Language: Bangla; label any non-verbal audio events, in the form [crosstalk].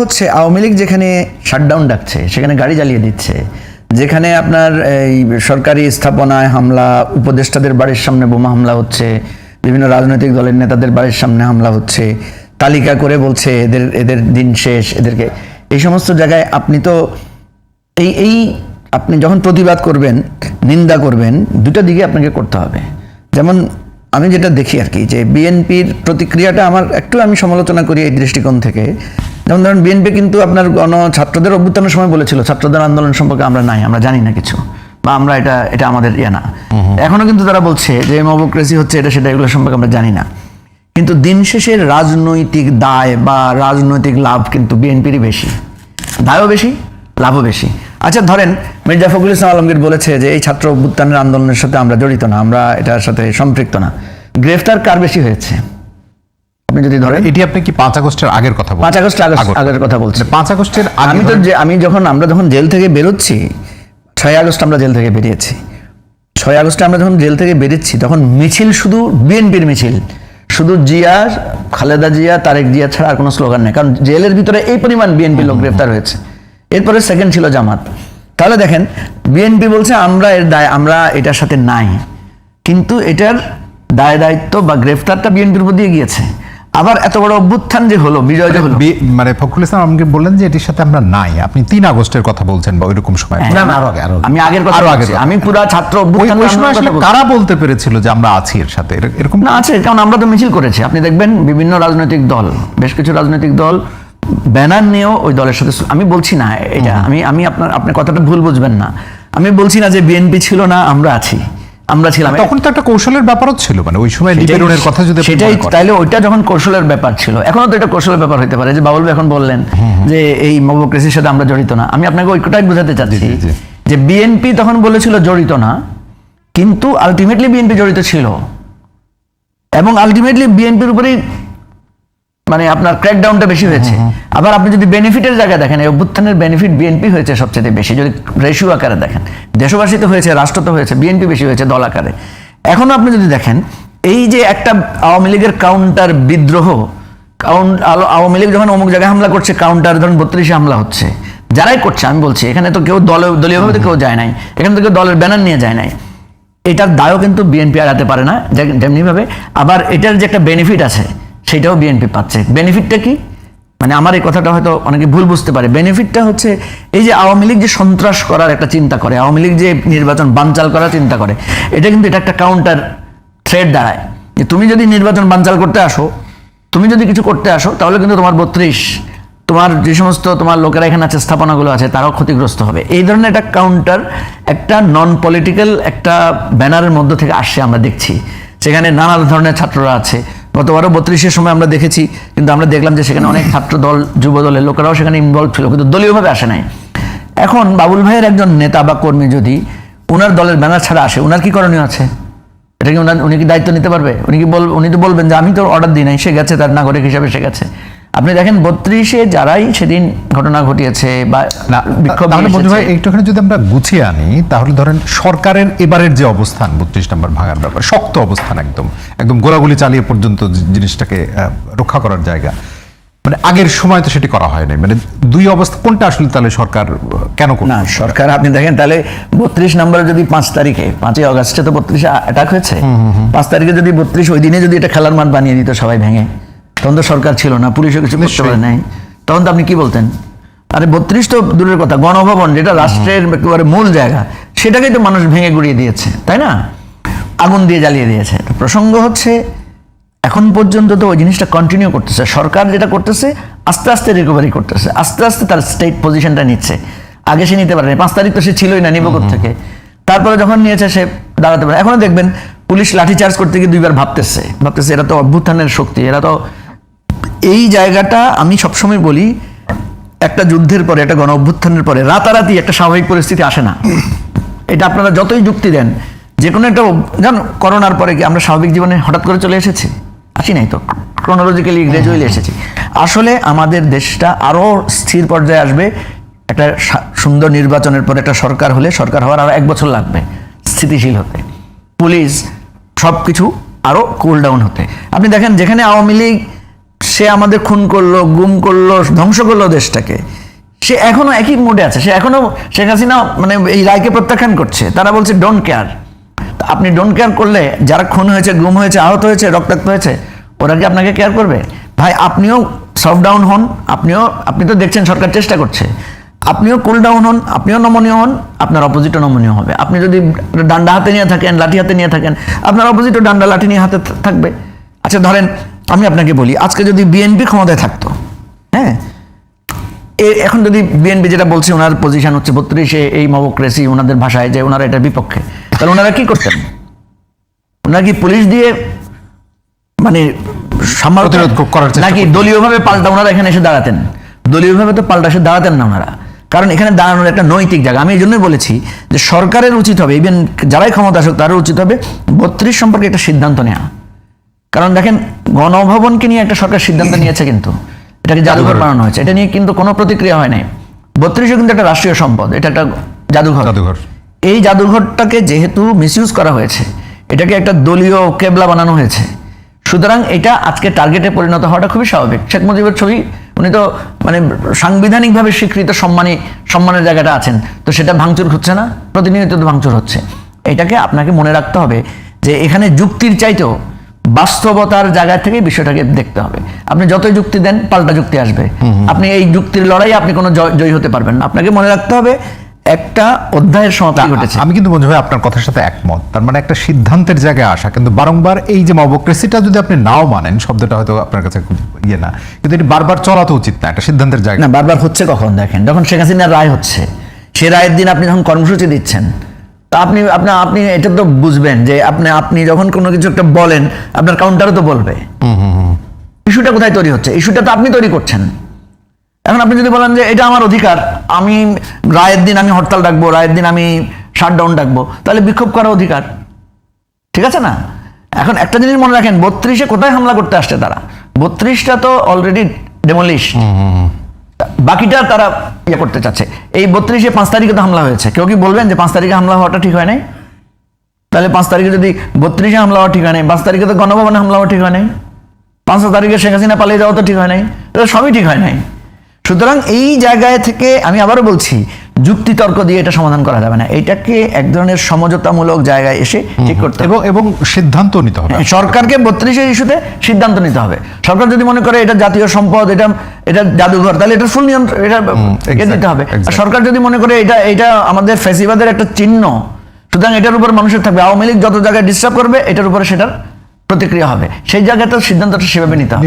হচ্ছে আওয়ামী লীগ যেখানে শাটডাউন ডাকছে, সেখানে গাড়ি জ্বালিয়ে দিচ্ছে, যেখানে আপনার এই সরকারি স্থাপনায় হামলা, উপদেষ্টাদের বাড়ির সামনে বোমা হামলা হচ্ছে, বিভিন্ন রাজনৈতিক দলের নেতাদের বাড়ির সামনে হামলা হচ্ছে, তালিকা করে বলছে এদের এদের দিন শেষ, এদেরকে, এই সমস্ত জায়গায় আপনি তো এই এই আপনি যখন প্রতিবাদ করবেন, নিন্দা করবেন, দুটো দিকে আপনাকে করতে হবে। যেমন আমি যেটা দেখি আর কি, যে বিএনপির প্রতিক্রিয়াটা আমার, একটু আমি সমালোচনা করি এই দৃষ্টিকোণ থেকে যেমন ধরুন বিএনপি কিন্তু আপনার গণ ছাত্রদের অভ্যুত্থানের সময় বলেছিল ছাত্রদের আন্দোলন সম্পর্কে আমরা নাই আমরা জানি না কিছু। বা আমরা এটা এটা আমাদের ইয়ে না। এখনও কিন্তু তারা বলছে যে মবোক্রেসি হচ্ছে এটা সেটা এগুলো সম্পর্কে আমরা জানি না। কিন্তু দিন শেষে রাজনৈতিক দায় বা রাজনৈতিক লাভ কিন্তু বিএনপিরই বেশি। দায়ও বেশি লাভও বেশি। আচ্ছা ধরেন মির্জা ফখরুল ইসলাম আলমগীর বলেছে যে এই ছাত্র অভ্যুত্থানের আন্দোলনের সাথে আমরা জড়িত না আমরা এটার সাথে সম্পৃক্ত না। গ্রেফতার কার বেশি হয়েছে? আপনি যদি ধরেন এটি আপনি কি পাঁচ আগস্টের আগের কথা পাঁচ আগস্ট। আগের কথা বলছি। পাঁচ আগস্টের আগে আমি তো যে আমি যখন আমরা যখন জেল থেকে বেরোচ্ছি ছয় আগস্ট আমরা জেল থেকে বেরিয়েছি। ছয় আগস্টে আমরা যখন জেল থেকে বেরোচ্ছি তখন মিছিল শুধু বিএনপির মিছিল। শুধু জিয়া খালেদা জিয়া তারেক জিয়া ছাড়া আর কোনো স্লোগান নেই। কারণ জেলের ভিতরে এই পরিমাণ বিএনপি লোক গ্রেফতার হয়েছে। এরপরে সেকেন্ড ছিল জামাত। তাহলে দেখেন বিএনপি বলছে আমরা এর দায় আমরা এটার সাথে নাই। কিন্তু এটার দায় দায়িত্ব বা গ্রেফতারটা বিএনপির উপর দিয়ে গিয়েছে। আবার এত বড় অভ্যুত্থান যে হলো বিজয় যে হলো। মানে ফখরুল ইসলাম আমাকে বললেন যে এটির সাথে আমরা নাই। আপনি তিন আগস্টের কথা বলছেন বা ওইরকম সময়। না, না, আরও আগে আরও আমি আগের কথা কথা। আমি পুরা ছাত্র অভ্যুত্থান ওই সময় আসলে কারা বলতে পেরেছিল যে আমরা আছি এর সাথে? এরকম না আছে কারণ আমরা তো মিছিল করেছি। আপনি দেখবেন বিভিন্ন রাজনৈতিক দল বেশ কিছু রাজনৈতিক দল ব্যানার নিয়েও ওই দলের সাথে আমি বলছি না এটা। আমি আমি আপনার আপনার কথাটা ভুল বুঝবেন না। আমি বলছি না যে বিএনপি ছিল না আমরা আছি। আমরা ছিলাম। তখন তো একটা কৌশলের ব্যাপারও ছিল মানে ওই সময় লিবেরনের কথা যদি সেটাই তাহলে তাইলে ওইটা যখন কৌশলের ব্যাপার ছিল এখনও তো এটা কৌশলের ব্যাপার হতে পারে যে বাবুল এখন বললেন যে এই মবোক্রেসির সাথে আমরা জড়িত না। আমি আপনাকে ওইটাই বোঝাতে চাচ্ছি। যে বিএনপি তখন বলেছিল জড়িত না কিন্তু আলটিমেটলি বিএনপি জড়িত ছিল। এবং আলটিমেটলি বিএনপির উপরেই মানে আপনার ক্র্যাকডাউনটা বেশি হয়েছে। আবার আপনি যদি বেনিফিটের জায়গায় দেখেন এই অভ্যুত্থানের বেনিফিট বিএনপি হয়েছে সবচেয়ে বেশি যদি রেশিও আকারে দেখেন। দেশবাসী তো হয়েছে রাষ্ট্র তো হয়েছে বিএনপি বেশি হয়েছে দল আকারে। এখনও আপনি যদি দেখেন এই যে একটা আওয়ামী লীগের কাউন্টার বিদ্রোহ কাউন্ট আওয়ামী লীগ যখন অমুক জায়গায় হামলা করছে কাউন্টার ধরুন বত্রিশে হামলা হচ্ছে যারাই করছে আমি বলছি এখানে তো কেউ দল দলীয়ভাবে তো কেউ যায় নাই এখানে তো কেউ দলের ব্যানার নিয়ে যায় নাই। এটার দায়ও কিন্তু বিএনপি এড়াতে পারে না যেমনিভাবে আবার এটার যে একটা বেনিফিট আছে সেটাও বিএনপি পাচ্ছে। বেনিফিটটা কি? মানে আমার এই কথাটা হয়তো অনেকে ভুল বুঝতে পারে। বেনিফিটটা হচ্ছে এই যে আওয়ামী লীগ যে সন্ত্রাস করার একটা চিন্তা করে, আওয়ামী লীগ যে নির্বাচন বানচাল করার চিন্তা করে, এটা কিন্তু এটা একটা কাউন্টার থ্রেড দাঁড়ায়। যে তুমি যদি নির্বাচন বানচাল করতে আসো, তুমি যদি কিছু করতে আসো, তাহলে কিন্তু তোমার বত্রিশ, তোমার যে সমস্ত তোমার লোকেরা এখানে আছে, স্থাপনাগুলো আছে, তারাও ক্ষতিগ্রস্ত হবে। এই ধরনের একটা কাউন্টার একটা নন পলিটিক্যাল একটা ব্যানারের মধ্য থেকে আসছে আমরা দেখছি। সেখানে নানা ধরনের ছাত্ররা আছে। গতবারও বত্রিশের সময় আমরা দেখেছি, কিন্তু আমরা দেখলাম যে সেখানে অনেক ছাত্র দল, যুব দলের লোকেরাও সেখানে ইনভলভ ছিল, কিন্তু দলীয়ভাবে আসে নাই। এখন বাবুল ভাইয়ের একজন নেতা বা কর্মী যদি ওনার দলের ব্যানার ছাড়া আসে ওনার কি করণীয় আছে? এটা কি উনি কি দায়িত্ব নিতে পারবে? উনি কি বল উনি তো বলবেন যে, আমি তো অর্ডার দিই নাই, সে গেছে, তার নাগরিক হিসাবে সে গেছে। আপনি দেখেন বত্রিশে যারাই সেদিন ঘটনা ঘটিয়েছে বা ভাই একটুখানি যদি আমরা গুছিয়ে আনি তাহলে ধরেন সরকারের এবারের যে অবস্থান বত্রিশ নম্বর ভাঙার ব্যাপার শক্ত অবস্থান একদম একদম গোলাগুলি চালিয়ে পর্যন্ত জিনিসটাকে রক্ষা করার জায়গা। মানে আগের সময় তো সেটি করা হয়নি মানে দুই অবস্থা কোনটা আসলে তাহলে সরকার কেন না সরকার আপনি দেখেন তাহলে বত্রিশ নম্বরে যদি পাঁচ তারিখে পাঁচই অগস্টে তো বত্রিশে অ্যাটাক হয়েছে। পাঁচ তারিখে যদি বত্রিশ ওই দিনে যদি এটা খেলার মাঠ বানিয়ে দিত সবাই ভেঙে। তখন তো সরকার ছিল না পুলিশও কিছু করতে পারে নাই। তখন তো আপনি কি বলতেন? আরে বত্রিশ তো দূরের কথা গণভবন যেটা রাষ্ট্রের একেবারে মূল জায়গা সেটাকেই তো মানুষ ভেঙে গুড়িয়ে দিয়েছে তাই না? আগুন দিয়ে জ্বালিয়ে দিয়েছে। তো প্রসঙ্গ হচ্ছে এখন পর্যন্ত তো ওই জিনিসটা কন্টিনিউ করতেছে। সরকার যেটা করতেছে আস্তে আস্তে রিকভারি করতেছে। আস্তে আস্তে তার স্টেট পজিশনটা নিচ্ছে। আগে সে নিতে পারেনি পাঁচ তারিখ তো সে ছিলই না নিবকত থেকে তারপরে যখন নিয়েছে সে দাঁড়াতে পারে। এখনও দেখবেন পুলিশ লাঠি চার্জ করতে গিয়ে দুইবার ভাবতেছে। ভাবতেছে এরা তো অভ্যুত্থানের শক্তি এরা তো এই জায়গাটা আমি সবসময় বলি, একটা যুদ্ধের পরে, একটা গণ অভ্যুত্থানের পরে, রাতারাতি একটা স্বাভাবিক পরিস্থিতি আসে না। এটা আপনারা যতই যুক্তি দেন যে কোনো একটা জানো, করোনার পরে কি আমরা স্বাভাবিক জীবনে হঠাৎ করে চলে এসেছি? আসি নাই তো? ক্রোনোলজিক্যালি গ্রাজুয়ালি এসেছি। আসলে আমাদের দেশটা আরও স্থির পর্যায়ে আসবে, একটা সুন্দর নির্বাচনের পরে একটা সরকার হলে সরকার হওয়ার আরও এক বছর লাগবে, স্থিতিশীল হতে। পুলিশ সব কিছু আরও কুল ডাউন হতে। আপনি দেখেন, যেখানে আওয়ামী লীগ সে আমাদের খুন করল, গুম করল, ধ্বংস করল দেশটাকে। সে এখনও একই মুডে আছে। সে এখনও শেখ হাসিনা মানে এই রায়কে প্রত্যাখ্যান করছে। তারা বলছে ডোন্ট কেয়ার আপনি ডোন্ট কেয়ার করলে যারা খুন হয়েছে, গুম হয়েছে, আহত হয়েছে, রক্তাক্ত হয়েছে, ওরা কি আপনাকে কেয়ার করবে? ভাই, আপনিও সফট ডাউন হন, আপনিও, আপনি তো দেখছেন সরকার চেষ্টা করছে। আপনিও কুল ডাউন হন, আপনিও নমনীয় হন, আপনার অপোজিটও নমনীয় হবে। আপনি যদি ডান্ডা হাতে নিয়ে থাকেন, লাঠি হাতে নিয়ে থাকেন, আপনার অপোজিটও ডান্ডা, লাঠি নিয়ে হাতে থাকবে। আচ্ছা ধরেন আমি আপনাকে বলি আজকে যদি বিএনপি ক্ষমতায় থাকতো হ্যাঁ এখন যদি বিএনপি যেটা বলছে ওনার পজিশন হচ্ছে বত্রিশে এই মবক্রেসি ওনাদের ভাষায় যে ওনারা এটার বিপক্ষে তাহলে ওনারা কি করতেন? ওনারা কি পুলিশ দিয়ে মানে নাকি দলীয়ভাবে পাল্টা ওনারা এখানে এসে দাঁড়াতেন। দলীয়ভাবে তো পাল্টা এসে দাঁড়াতেন না ওনারা। কারণ এখানে দাঁড়ানোর একটা নৈতিক জায়গা। আমি এই জন্যই বলেছি যে সরকারের উচিত হবে ইভেন যারাই ক্ষমতা আসুক তারও উচিত হবে বত্রিশ সম্পর্কে একটা সিদ্ধান্ত নেওয়া। কারণ দেখেন গণভবনকে নিয়ে একটা সরকার সিদ্ধান্ত [clears throat] নিয়েছে কিন্তু। এটাকে জাদুঘর বানানো হয়েছে। এটা নিয়ে কিন্তু কোনো প্রতিক্রিয়া হয় নাই। বত্রিশও কিন্তু একটা রাষ্ট্রীয় সম্পদ। এটা একটা জাদুঘর। জাদুঘর। এই জাদুঘরটাকে যেহেতু মিসইউজ করা হয়েছে এটাকে একটা দলীয় কেবলা বানানো হয়েছে। সুতরাং এটা আজকে টার্গেটে পরিণত হওয়াটা খুবই স্বাভাবিক। শেখ মুজিবের ছবি উনি তো মানে সাংবিধানিকভাবে স্বীকৃত সম্মানী সম্মানের জায়গাটা আছেন। তো সেটা ভাঙচুর হচ্ছে না? প্রতিনিয়ত ভাঙচুর হচ্ছে। এটাকে আপনাকে মনে রাখতে হবে যে এখানে যুক্তির চাইতেও বাস্তবতার জায়গা থেকে বিষয়টাকে দেখতে হবে। আপনি যতই যুক্তি দেন পাল্টা যুক্তি আসবে। আপনি এই যুক্তির লড়াই আপনি কোনো জয়- হতে পারবেন না। আপনাকে মনে রাখতে হবে একটা অধ্যায়ের সমাপ্তি ঘটেছে। আমি কিন্তু মনে হয় আপনার কথার সাথে একমত। তার মানে একটা সিদ্ধান্তের জায়গায় আসা। কিন্তু বারংবার এই যে মবক্রেসিটা যদি আপনি নাও মানেন শব্দটা হয়তো আপনার কাছে খুব ইয়ে না। কিন্তু এটি বারবার চলা তো উচিত না একটা সিদ্ধান্তের জায়গা না বারবার হচ্ছে কখন দেখেন। যখন শেখ হাসিনার রায় হচ্ছে সে রায়ের দিন আপনি যখন কর্মসূচি দিচ্ছেন তা আপনি আপনার আপনি এটা তো বুঝবেন যে আপনি আপনি যখন কোনো কিছু একটা বলেন আপনার কাউন্টারও তো বলবে। ইস্যুটা কোথায় তৈরি হচ্ছে? ইস্যুটা তো আপনি তৈরি করছেন। এখন আপনি যদি বলেন যে এটা আমার অধিকার আমি রায়ের দিন আমি হরতাল ডাকবো রায়ের দিন আমি শাটডাউন ডাকবো তাহলে বিক্ষোভ করার অধিকার। ঠিক আছে না? এখন একটা জিনিস মনে রাখেন বত্রিশে কোথায় হামলা করতে আসছে তারা? বত্রিশটা তো অলরেডি ডেমোলিশ বাকিটা তারা ইয়ে করতে চাচ্ছে। এই বত্রিশে পাঁচ তারিখে তো হামলা হয়েছে। কেউ কি বলবেন যে পাঁচ তারিখে হামলা হওয়াটা ঠিক হয় নাই? তাহলে পাঁচ তারিখে যদি বত্রিশে হামলা হওয়া ঠিক হয় নাই পাঁচ তারিখে তো গণভবনে হামলা হওয়া ঠিক হয় নাই। পাঁচ তারিখে শেখ হাসিনা পালিয়ে যাওয়া তো ঠিক হয় নাই। এটা সবই ঠিক হয় নাই। সুতরাং এই জায়গায় থেকে আমি আবারও বলছি যুক্তি তর্ক দিয়ে এটা সমাধান করা যাবে না। এটাকে এক ধরনের সমঝোতামূলক জায়গায় এসে ঠিক করতে হবে। এবং এবং সিদ্ধান্ত নিতে হবে। হ্যাঁ, সরকারকে বত্রিশের ইস্যুতে সিদ্ধান্ত নিতে হবে। সরকার যদি মনে করে এটা জাতীয় সম্পদ এটা এটা জাদুঘর তাহলে এটা ফুল নিয়ন্ত্রণ এটা এ দিতে হবে। সরকার যদি মনে করে এটা এটা আমাদের ফেসিবাদের একটা চিহ্ন সুতরাং এটার উপর মানুষের থাকবে। আওয়ামী লীগ যত জায়গায় ডিস্টার্ব করবে এটার উপরে সেটার প্রতিক্রিয়া হবে। সেই জায়গায় জায়গাটা সিদ্ধান্তটা সেভাবে নিতে হবে।